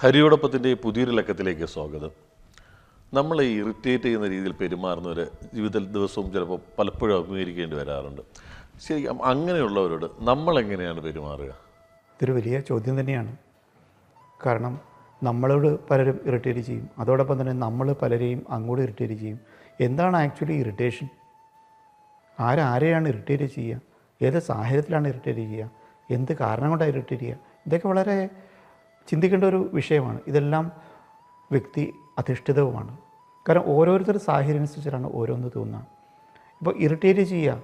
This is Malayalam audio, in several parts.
ഹരിയോടൊപ്പത്തിന്റെ പുതിയൊരു ലക്കത്തിലേക്ക് സ്വാഗതം. നമ്മളെ ഇറിറ്റേറ്റ് ചെയ്യുന്ന രീതിയിൽ പെരുമാറുന്നവർ ജീവിത ദിവസവും ചിലപ്പോൾ പലപ്പോഴും അഭിമുഖീകരിക്കേണ്ടി വരാറുണ്ട്. ശരി അങ്ങനെയുള്ളവരോട് നമ്മൾ എങ്ങനെയാണ് പെരുമാറുക? ഇതൊരു വലിയ ചോദ്യം തന്നെയാണ്. കാരണം നമ്മളോട് പലരും ഇറിറ്റേറ്റ് ചെയ്യും. അതോടൊപ്പം തന്നെ നമ്മൾ പലരെയും അങ്ങോട്ട് ഇറിറ്റേറ്റ് ചെയ്യും. എന്താണ് ആക്ച്വലി ഇറിറ്റേഷൻ ആരാരെയാണ് ഇറിറ്റേറ്റ് ചെയ്യുക? ഏത് സാഹചര്യത്തിലാണ് ഇറിറ്റേറ്റ് ചെയ്യുക? എന്ത് കാരണം കൊണ്ടാണ് ഇറിറ്റേറ്റ് ചെയ്യുക? ഇതൊക്കെ വളരെ ചിന്തിക്കേണ്ട ഒരു വിഷയമാണ്. ഇതെല്ലാം വ്യക്തി അധിഷ്ഠിതവുമാണ്. കാരണം ഓരോരുത്തരുടെ സാഹചര്യം അനുസരിച്ചിട്ടാണ് ഓരോന്ന് തോന്നുക. ഇപ്പോൾ ഇറിറ്റേറ്റ് ചെയ്യുക.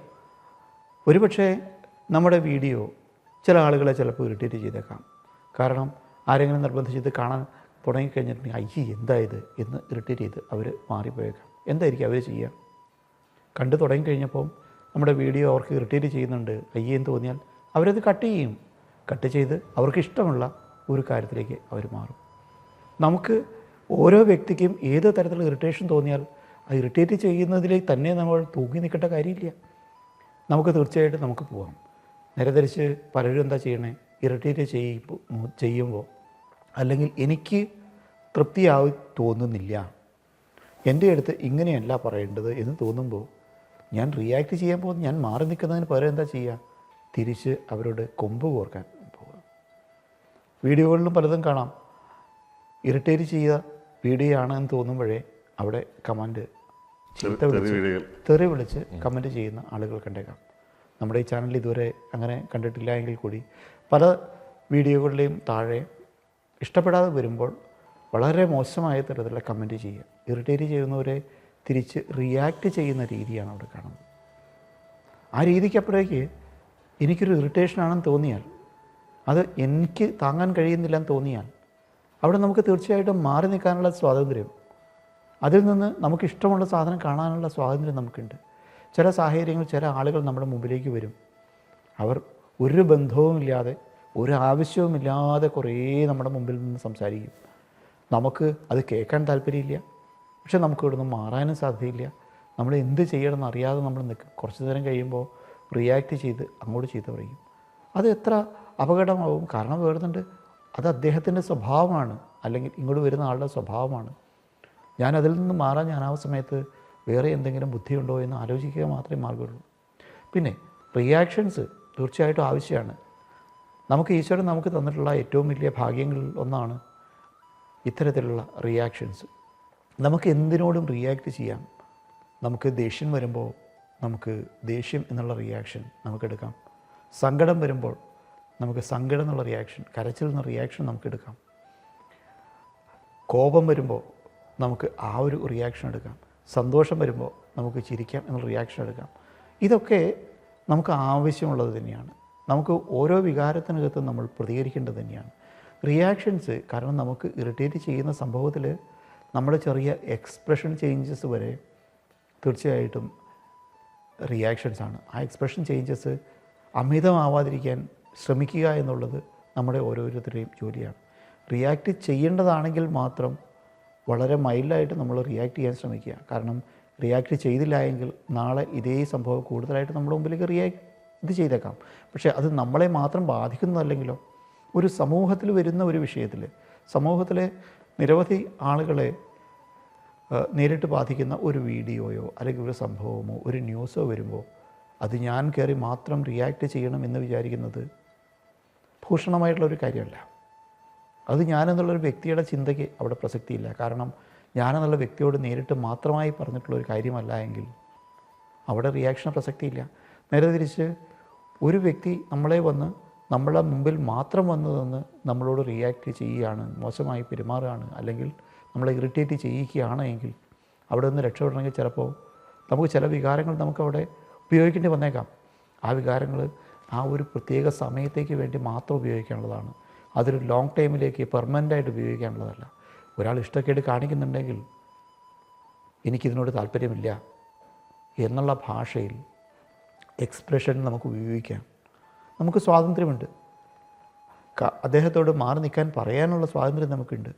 ഒരുപക്ഷെ നമ്മുടെ വീഡിയോ ചില ആളുകളെ ചിലപ്പോൾ ഇറിറ്റേറ്റ് ചെയ്തേക്കാം. കാരണം ആരെങ്കിലും നിർബന്ധിച്ച് കാണാൻ തുടങ്ങിക്കഴിഞ്ഞിട്ടുണ്ടെങ്കിൽ അയ്യ എന്തായത് എന്ന് ഇറിറ്റേറ്റ് ചെയ്ത് അവർ മാറിപ്പോയേക്കാം. എന്തായിരിക്കും അവർ ചെയ്യുക? കണ്ടു തുടങ്ങിക്കഴിഞ്ഞപ്പോൾ നമ്മുടെ വീഡിയോ അവർക്ക് ഇറിറ്റേറ്റ് ചെയ്യുന്നുണ്ട്. അയ്യേ എന്ന് തോന്നിയാൽ അവരത് കട്ട് ചെയ്യും. കട്ട് ചെയ്ത് അവർക്ക് ഇഷ്ടമുള്ള ഒരു കാര്യത്തിലേക്ക് അവർ മാറും. നമുക്ക് ഓരോ വ്യക്തിക്കും ഏത് തരത്തിലുള്ള ഇറിറ്റേഷൻ തോന്നിയാൽ ആ ഇറിറ്റേറ്റ് ചെയ്യുന്നതിലേക്ക് തന്നെ നമ്മൾ തൂങ്ങി നിൽക്കേണ്ട കാര്യമില്ല. നമുക്ക് തീർച്ചയായിട്ടും നമുക്ക് പോകാം നേരെ തിരിച്ച് പലരും എന്താ ചെയ്യണേ? ഇറിറ്റേറ്റ് ചെയ്യുമ്പോൾ ചെയ്യുമ്പോൾ അല്ലെങ്കിൽ എനിക്ക് തൃപ്തിയായി തോന്നുന്നില്ല. എന്റെ അടുത്ത് ഇങ്ങനെയല്ല പറയേണ്ടത് എന്ന് തോന്നുമ്പോൾ ഞാൻ റിയാക്ട് ചെയ്യാൻ പോകുന്ന ഞാൻ മാറി നിൽക്കുന്നതിന് പകരം എന്താ ചെയ്യുക? തിരിച്ച് അവരോട് കൊമ്പ് കോർക്കാൻ. വീഡിയോകളിലും പലതും കാണാം. ഇറിറ്റേറ്റ് ചെയ്ത വീഡിയോ ആണ് എന്ന് തോന്നുമ്പോഴേ അവിടെ കമന്റ് ചീത്ത വിളിച്ച് തെറി വിളിച്ച് കമന്റ് ചെയ്യുന്ന ആളുകൾ കണ്ടേക്കാം. നമ്മുടെ ഈ ചാനൽ ഇതുവരെ അങ്ങനെ കണ്ടിട്ടില്ല എങ്കിൽ കൂടി പല വീഡിയോകളുടെയും താഴെ ഇഷ്ടപ്പെടാതെ വരുമ്പോൾ വളരെ മോശമായ തരത്തിലുള്ള കമന്റ് ചെയ്യുക. ഇറിറ്റേറ്റ് ചെയ്യുന്നവരെ തിരിച്ച് റിയാക്ട് ചെയ്യുന്ന രീതിയാണ് അവിടെ കാണുന്നത്. ആ രീതിക്കപ്പുറേക്ക് എനിക്കൊരു ഇറിറ്റേഷനാണെന്ന് തോന്നിയാൽ അത് എനിക്ക് താങ്ങാൻ കഴിയുന്നില്ല എന്ന് തോന്നിയാൽ അവിടെ നമുക്ക് തീർച്ചയായിട്ടും മാറി നിൽക്കാനുള്ള സ്വാതന്ത്ര്യം. അതിൽ നിന്ന് നമുക്ക് ഇഷ്ടമുള്ള സാധനം കാണാനുള്ള സ്വാതന്ത്ര്യം നമുക്കുണ്ട്. ചില സാഹചര്യങ്ങൾ ചില ആളുകൾ നമ്മുടെ മുമ്പിലേക്ക് വരും. അവർ ഒരു ബന്ധവുമില്ലാതെ ഒരു ആവശ്യവുമില്ലാതെ കുറേ നമ്മുടെ മുമ്പിൽ നിന്ന് സംസാരിക്കും. നമുക്ക് അത് കേൾക്കാൻ താല്പര്യമില്ല. പക്ഷെ നമുക്ക് ഇവിടുന്ന് മാറാനും സാധ്യതയില്ല. നമ്മൾ എന്ത് ചെയ്യണമെന്ന് അറിയാതെ നമ്മൾ നിൽക്കും കുറച്ച് നേരം കഴിയുമ്പോൾ റിയാക്ട് ചെയ്ത് അങ്ങോട്ട് ചെയ്ത് പറയും. അത് എത്ര അപകടമാവും. കാരണം വേറുന്നുണ്ട്. അത് അദ്ദേഹത്തിന്റെ സ്വഭാവമാണ്. അല്ലെങ്കിൽ ഇങ്ങോട്ട് വരുന്ന ആളുടെ സ്വഭാവമാണ്. ഞാൻ അതിൽ നിന്ന് മാറാൻ ഞാൻ ആ സമയത്ത് വേറെ എന്തെങ്കിലും ബുദ്ധിയുണ്ടോ എന്ന് ആലോചിക്കുക മാത്രമേ മാർഗമുള്ളൂ പിന്നെ റിയാക്ഷൻസ് തീർച്ചയായിട്ടും ആവശ്യമാണ്. നമുക്ക് ഈശ്വരൻ നമുക്ക് തന്നിട്ടുള്ള ഏറ്റവും വലിയ ഭാഗ്യങ്ങളിൽ ഒന്നാണ് ഇത്തരത്തിലുള്ള റിയാക്ഷൻസ് നമുക്ക് എന്തിനോടും റിയാക്ട് ചെയ്യാം. നമുക്ക് ദേഷ്യം വരുമ്പോൾ നമുക്ക് ദേഷ്യം എന്നുള്ള റിയാക്ഷൻ നമുക്കെടുക്കാം സങ്കടം വരുമ്പോൾ നമുക്ക് സങ്കടം എന്നുള്ള റിയാക്ഷൻ കരച്ചിൽ എന്ന റിയാക്ഷൻ നമുക്ക് എടുക്കാം. കോപം വരുമ്പോൾ നമുക്ക് ആ ഒരു റിയാക്ഷൻ എടുക്കാം. സന്തോഷം വരുമ്പോൾ നമുക്ക് ചിരിക്കാം എന്നുള്ള റിയാക്ഷൻ എടുക്കാം. ഇതൊക്കെ നമുക്ക് ആവശ്യമുള്ളത് തന്നെയാണ്. നമുക്ക് ഓരോ വികാരത്തിനകത്തും നമ്മൾ പ്രതികരിക്കേണ്ടത് തന്നെയാണ്. റിയാക്ഷൻസ് കാരണം നമുക്ക് ഇറിറ്റേറ്റ് ചെയ്യുന്ന സംഭവത്തിൽ നമ്മുടെ ചെറിയ എക്സ്പ്രഷൻ ചേഞ്ചസ് വരെ തീർച്ചയായിട്ടും റിയാക്ഷൻസ് ആണ്. ആ എക്സ്പ്രഷൻ ചേഞ്ചസ് അമിതമാവാതിരിക്കാൻ ശ്രമിക്കുക എന്നുള്ളത് നമ്മുടെ ഓരോരുത്തരുടെയും ജോലിയാണ്. റിയാക്റ്റ് ചെയ്യേണ്ടതാണെങ്കിൽ മാത്രം വളരെ മൈൽഡായിട്ട് നമ്മൾ റിയാക്ട് ചെയ്യാൻ ശ്രമിക്കുക. കാരണം റിയാക്ട് ചെയ്തില്ല എങ്കിൽ നാളെ ഇതേ സംഭവം കൂടുതലായിട്ട് നമ്മുടെ മുമ്പിലേക്ക് റിയാക്ട് ഇത് ചെയ്തേക്കാം. പക്ഷേ അത് നമ്മളെ മാത്രം ബാധിക്കുന്നതല്ലെങ്കിലോ ഒരു സമൂഹത്തിൽ വരുന്ന ഒരു വിഷയത്തിൽ സമൂഹത്തിലെ നിരവധി ആളുകളെ നേരിട്ട് ബാധിക്കുന്ന ഒരു വീഡിയോയോ അല്ലെങ്കിൽ ഒരു സംഭവമോ ഒരു ന്യൂസോ വരുമ്പോൾ അത് ഞാൻ കയറി മാത്രം റിയാക്ട് ചെയ്യണം എന്ന് വിചാരിക്കുന്നത് ഭൂഷണമായിട്ടുള്ള ഒരു കാര്യമല്ല. അത് ഞാനെന്നുള്ളൊരു വ്യക്തിയുടെ ചിന്തയ്ക്ക് അവിടെ പ്രസക്തിയില്ല. കാരണം ഞാനെന്നുള്ള വ്യക്തിയോട് നേരിട്ട് മാത്രമായി പറഞ്ഞിട്ടുള്ള ഒരു കാര്യമല്ല എങ്കിൽ അവിടെ റിയാക്ഷന് പ്രസക്തിയില്ല. നേരെ തിരിച്ച് ഒരു വ്യക്തി നമ്മളെ വന്ന് നമ്മളെ മുമ്പിൽ മാത്രം വന്ന് നിന്ന് നമ്മളോട് റിയാക്ട് ചെയ്യുകയാണ് മോശമായി പെരുമാറുകയാണ് അല്ലെങ്കിൽ നമ്മളെ ഇറിറ്റേറ്റ് ചെയ്യുകയാണ് എങ്കിൽ അവിടെ നിന്ന് രക്ഷപ്പെടണമെങ്കിൽ ചിലപ്പോൾ നമുക്ക് ചില വികാരങ്ങൾ നമുക്കവിടെ ഉപയോഗിക്കേണ്ടി വന്നേക്കാം. ആ വികാരങ്ങൾ ആ ഒരു പ്രത്യേക സമയത്തേക്ക് വേണ്ടി മാത്രം ഉപയോഗിക്കാനുള്ളതാണ്. അതൊരു ലോങ് ടൈമിലേക്ക് പെർമനന്റായിട്ട് ഉപയോഗിക്കാനുള്ളതല്ല. ഒരാൾ ഇഷ്ടക്കേട് കാണിക്കുന്നുണ്ടെങ്കിൽ എനിക്കിതിനോട് താല്പര്യമില്ല എന്നുള്ള ഭാഷയിൽ എക്സ്പ്രഷൻ നമുക്ക് ഉപയോഗിക്കാം. നമുക്ക് സ്വാതന്ത്ര്യമുണ്ട്. അദ്ദേഹത്തോട് മാറി നിൽക്കാൻ പറയാനുള്ള സ്വാതന്ത്ര്യം നമുക്കുണ്ട്.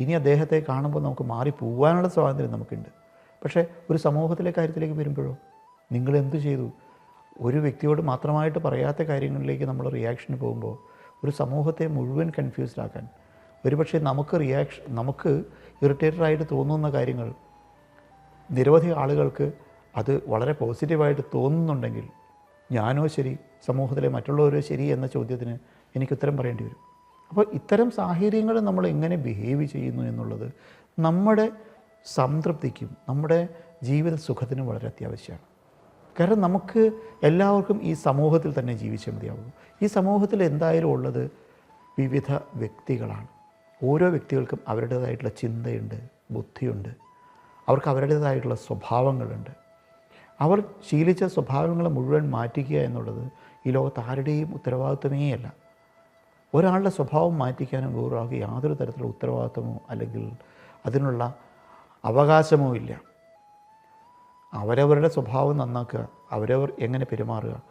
ഇനി അദ്ദേഹത്തെ കാണുമ്പോൾ നമുക്ക് മാറി പോകാനുള്ള സ്വാതന്ത്ര്യം നമുക്കുണ്ട്. പക്ഷേ ഒരു സമൂഹത്തിലെ കാര്യത്തിലേക്ക് വരുമ്പോഴോ നിങ്ങൾ എന്തു ചെയ്തു? ഒരു വ്യക്തിയോട് മാത്രമായിട്ട് പറയാത്ത കാര്യങ്ങളിലേക്ക് നമ്മൾ റിയാക്ഷന് പോകുമ്പോൾ ഒരു സമൂഹത്തെ മുഴുവൻ കൺഫ്യൂസ്ഡ് ആക്കാൻ ഒരുപക്ഷെ നമുക്ക് റിയാക്ഷൻ നമുക്ക് ഇറിറ്റേറ്റഡ് ആയിട്ട് തോന്നുന്ന കാര്യങ്ങൾ നിരവധി ആളുകൾക്ക് അത് വളരെ പോസിറ്റീവായിട്ട് തോന്നുന്നുണ്ടെങ്കിൽ ഞാനോ ശരി സമൂഹത്തിലെ മറ്റുള്ളവരോ ശരി എന്ന ചോദ്യത്തിന് എനിക്ക് ഉത്തരം പറയേണ്ടി വരും. അപ്പോൾ ഇത്തരം സാഹചര്യങ്ങൾ നമ്മൾ എങ്ങനെ ബിഹേവ് ചെയ്യുന്നു എന്നുള്ളത് നമ്മുടെ സംതൃപ്തിക്കും നമ്മുടെ ജീവിത സുഖത്തിനും വളരെ അത്യാവശ്യമാണ്. കാരണം നമുക്ക് എല്ലാവർക്കും ഈ സമൂഹത്തിൽ തന്നെ ജീവിച്ചേ മതിയാവുള്ളൂ. ഈ സമൂഹത്തിൽ എന്തായാലും ഉള്ളത് വിവിധ വ്യക്തികളാണ്. ഓരോ വ്യക്തികൾക്കും അവരുടേതായിട്ടുള്ള ചിന്തയുണ്ട് ബുദ്ധിയുണ്ട്. അവർക്ക് അവരുടേതായിട്ടുള്ള സ്വഭാവങ്ങളുണ്ട്. അവർ ശീലിച്ച സ്വഭാവങ്ങളെ മുഴുവൻ മാറ്റിക്കുക എന്നുള്ളത് ഈ ലോകത്ത് ആരുടെയും ഉത്തരവാദിത്വമേ അല്ല. ഒരാളുടെ സ്വഭാവം മാറ്റിക്കാനും വേറൊരാൾക്ക് യാതൊരു തരത്തിലുള്ള ഉത്തരവാദിത്വമോ അല്ലെങ്കിൽ അതിനുള്ള അവകാശമോ ഇല്ല. അവരവരുടെ സ്വഭാവം നന്നാക്കുക അവരവർ എങ്ങനെ പെരുമാറുക.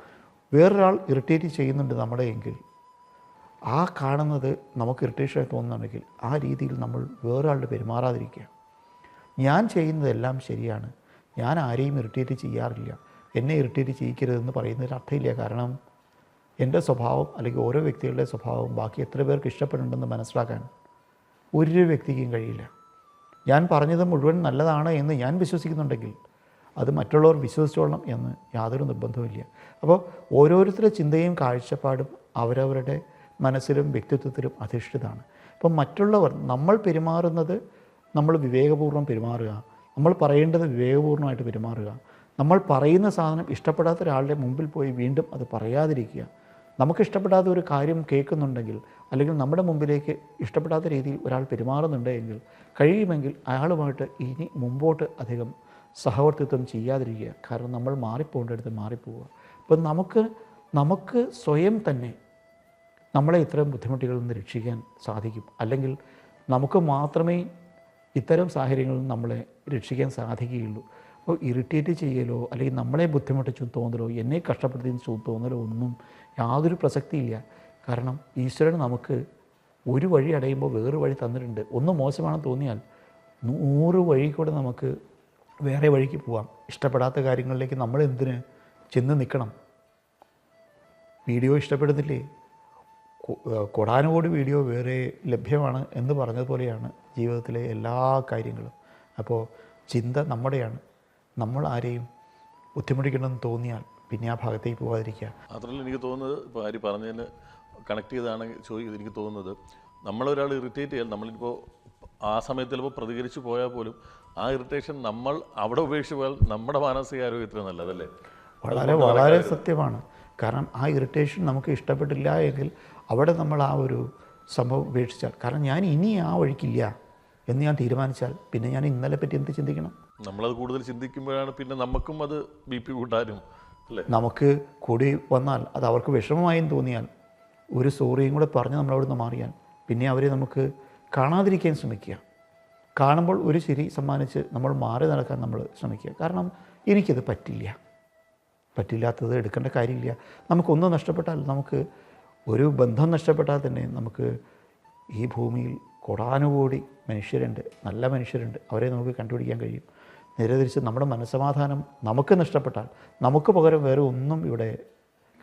വേറൊരാൾ ഇറിറ്റേറ്റ് ചെയ്യുന്നുണ്ട് നമ്മളെ എങ്കിൽ. ആ കാണുന്നത് നമുക്ക് ഇറിറ്റേഷനായി തോന്നുന്നുണ്ടെങ്കിൽ ആ രീതിയിൽ നമ്മൾ വേറൊരാളുടെ പെരുമാറാതിരിക്കുക. ഞാൻ ചെയ്യുന്നതെല്ലാം ശരിയാണ്. ഞാൻ ആരെയും ഇറിറ്റേറ്റ് ചെയ്യാറില്ല. എന്നെ ഇറിറ്റേറ്റ് ചെയ്യിക്കരുതെന്ന് പറയുന്നതിൽ അർത്ഥമില്ല. കാരണം എന്റെ സ്വഭാവം അല്ലെങ്കിൽ ഓരോ വ്യക്തികളുടെ സ്വഭാവം ബാക്കി എത്ര പേർക്ക് ഇഷ്ടപ്പെടുന്നുണ്ടെന്ന് മനസ്സിലാക്കാൻ ഒരു വ്യക്തിക്കും കഴിയില്ല. ഞാൻ പറഞ്ഞത് മുഴുവൻ നല്ലതാണ് എന്ന് ഞാൻ വിശ്വസിക്കുന്നുണ്ടെങ്കിൽ അത് മറ്റുള്ളവർ വിശ്വസിച്ചോളണം എന്ന് യാതൊരു നിർബന്ധവുമില്ല. അപ്പോൾ ഓരോരുത്തരുടെ ചിന്തയും കാഴ്ചപ്പാടും അവരവരുടെ മനസ്സിലും വ്യക്തിത്വത്തിലും അധിഷ്ഠിതമാണ്. അപ്പം മറ്റുള്ളവർ നമ്മൾ പെരുമാറുന്നത് നമ്മൾ വിവേകപൂർവം പെരുമാറുക നമ്മൾ പറയേണ്ടത് വിവേകപൂർണമായിട്ട് പെരുമാറുക നമ്മൾ പറയുന്ന സാധനം ഇഷ്ടപ്പെടാത്ത ഒരാളുടെ മുമ്പിൽ പോയി വീണ്ടും അത് പറയാതിരിക്കുക. നമുക്ക് ഇഷ്ടപ്പെടാത്ത ഒരു കാര്യം കേൾക്കുന്നുണ്ടെങ്കിൽ അല്ലെങ്കിൽ നമ്മുടെ മുമ്പിലേക്ക് ഇഷ്ടപ്പെടാത്ത രീതിയിൽ ഒരാൾ പെരുമാറുന്നുണ്ടെങ്കിൽ കഴിയുമെങ്കിൽ അയാളുമായിട്ട് ഇനി മുമ്പോട്ട് അധികം സഹവർത്തിത്വം ചെയ്യാതിരിക്കുക. കാരണം നമ്മൾ മാറിപ്പോകേണ്ടടുത്ത് മാറിപ്പോവുക. അപ്പം നമുക്ക് നമുക്ക് സ്വയം തന്നെ നമ്മളെ ഇത്തരം ബുദ്ധിമുട്ടുകളിൽ നിന്ന് രക്ഷിക്കാൻ സാധിക്കും. അല്ലെങ്കിൽ നമുക്ക് മാത്രമേ ഇത്തരം സാഹചര്യങ്ങളിൽ നമ്മളെ രക്ഷിക്കാൻ സാധിക്കുകയുള്ളൂ. അപ്പോൾ ഇറിറ്റേറ്റ് ചെയ്യലോ അല്ലെങ്കിൽ നമ്മളെ ബുദ്ധിമുട്ടിച്ചു തോന്നലോ എന്നെ കഷ്ടപ്പെടുത്തി തോന്നലോ ഒന്നും യാതൊരു പ്രസക്തിയില്ല. കാരണം ഈശ്വരൻ നമുക്ക് ഒരു വഴി അടയുമ്പോൾ വേറൊരു വഴി തന്നിട്ടുണ്ട്. ഒന്ന് മോശമാണെന്ന് തോന്നിയാൽ നൂറ് വഴി കൂടെ നമുക്ക് വേറെ വഴിക്ക് പോവാം. ഇഷ്ടപ്പെടാത്ത കാര്യങ്ങളിലേക്ക് നമ്മൾ എന്തിന് ചെന്ന് നിൽക്കണം? വീഡിയോ ഇഷ്ടപ്പെടുന്നില്ലേ? കൊടാനുകൂടി വീഡിയോ വേറെ ലഭ്യമാണ് എന്ന് പറഞ്ഞതുപോലെയാണ് ജീവിതത്തിലെ എല്ലാ കാര്യങ്ങളും. അപ്പോൾ ചിന്ത നമ്മുടെയാണ്. നമ്മൾ ആരെയും ബുദ്ധിമുട്ടിക്കണമെന്ന് തോന്നിയാൽ പിന്നെ ആ ഭാഗത്തേക്ക് പോകാതിരിക്കുക മാത്രമല്ല എനിക്ക് തോന്നുന്നത് ഇപ്പോൾ ആര് പറഞ്ഞതിന് കണക്ട് ചെയ്താണ് ചോദിക്കുന്നത് എനിക്ക് തോന്നുന്നത്. നമ്മളൊരാൾ ഇറിറ്റേറ്റ് ചെയ്യാൻ നമ്മളിപ്പോൾ ആ സമയത്ത് ചിലപ്പോൾ പ്രതികരിച്ച് പോയാൽ പോലും ആ ഇറിറ്റേഷൻ നമ്മൾ അവിടെ ഉപേക്ഷിച്ച് പോയാൽ നമ്മുടെ മാനസികാരോഗ്യത്തിന് നല്ലതല്ലേ? വളരെ വളരെ സത്യമാണ്. കാരണം ആ ഇറിറ്റേഷൻ നമുക്ക് ഇഷ്ടപ്പെട്ടില്ല എങ്കിൽ അവിടെ നമ്മൾ ആ ഒരു സംഭവം ഉപേക്ഷിച്ചാൽ. കാരണം ഞാൻ ഇനി ആ വഴിക്കില്ല എന്ന് ഞാൻ തീരുമാനിച്ചാൽ പിന്നെ ഞാൻ ഇന്നലെ പറ്റി എന്ത് ചിന്തിക്കണം? നമ്മളത് കൂടുതൽ ചിന്തിക്കുമ്പോഴാണ് പിന്നെ നമുക്കും അത് ബി പി കൂട്ടാനും നമുക്ക് കൂടി വന്നാൽ അത് അവർക്ക് വിഷമമായെന്ന് തോന്നിയാൽ ഒരു സോറിയും കൂടെ പറഞ്ഞ് നമ്മൾ അവിടുന്ന് മാറിയാൽ പിന്നെ അവരെ നമുക്ക് കാണാതിരിക്കാൻ ശ്രമിക്കുക. കാണുമ്പോൾ ഒരു ചിരി സമ്മാനിച്ച് നമ്മൾ മാറി നടക്കാൻ നമ്മൾ ശ്രമിക്കുക. കാരണം എനിക്കത് പറ്റില്ല. പറ്റില്ലാത്തത് എടുക്കേണ്ട കാര്യമില്ല. നമുക്കൊന്നും നഷ്ടപ്പെട്ടാൽ നമുക്ക് ഒരു ബന്ധം നഷ്ടപ്പെട്ടാൽ തന്നെ നമുക്ക് ഈ ഭൂമിയിൽ കൊടാനുകൂടി മനുഷ്യരുണ്ട്. നല്ല മനുഷ്യരുണ്ട്. അവരെ നമുക്ക് കണ്ടുപിടിക്കാൻ കഴിയും. നേരെ തിരിച്ച് നമ്മുടെ മനസ്സമാധാനം നമുക്ക് നഷ്ടപ്പെട്ടാൽ നമുക്ക് പകരം വേറെ ഒന്നും ഇവിടെ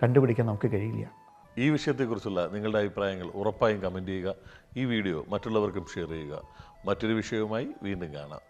കണ്ടുപിടിക്കാൻ നമുക്ക് കഴിയില്ല. ഈ വിഷയത്തെക്കുറിച്ചുള്ള നിങ്ങളുടെ അഭിപ്രായങ്ങൾ ഉറപ്പായും കമന്റ് ചെയ്യുക. ഈ വീഡിയോ മറ്റുള്ളവർക്കും ഷെയർ ചെയ്യുക. മറ്റൊരു വിഷയവുമായി വീണ്ടും കാണാം.